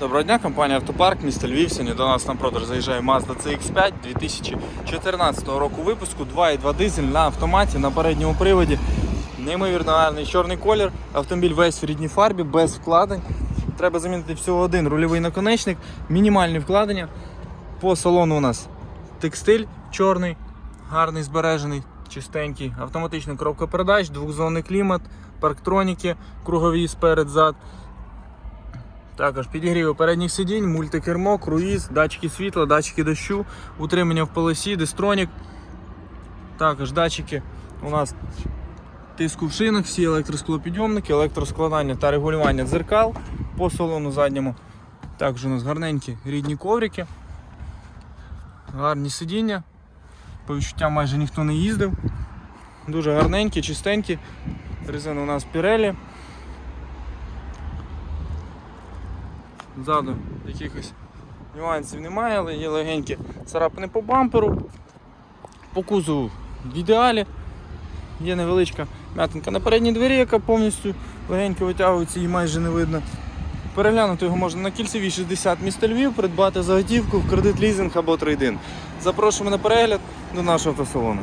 Доброго дня, компанія Автопарк, місто Львів. Сьогодні до нас на продаж заїжджає Mazda CX-5 2014 року випуску, 2.2 дизель на автоматі на передньому приводі. Неймовірно гарний чорний колір. Автомобіль весь в рідній фарбі, без вкладень. Треба замінити всього один рульовий наконечник, мінімальні вкладення. По салону у нас текстиль чорний, гарний, збережений, чистенький, автоматична коробка передач, двохзонний клімат, парктроніки, кругові сперед зад. Також підігріви передніх сидінь, мультикермо, круїз, датчики світла, датчики дощу, утримання в полосі, дистронік. Також датчики у нас тиску в шинах, всі електросклопідйомники, електроскладання та регулювання дзеркал по салону задньому. Також у нас гарненькі рідні коврики, гарні сидіння. По відчуттям майже ніхто не їздив. Дуже гарненькі, чистенькі. Резина у нас Pirelli. Ззаду якихось нюансів немає, але є легенькі царапини по бамперу. По кузову в ідеалі. Є невеличка м'ятинка на передній двері, яка повністю легенько витягується і майже не видно. Переглянути його можна на кільцевій 60 міста Львів, придбати за готівку в кредит лізинг або трейдин. Запрошуємо на перегляд до нашого автосалону.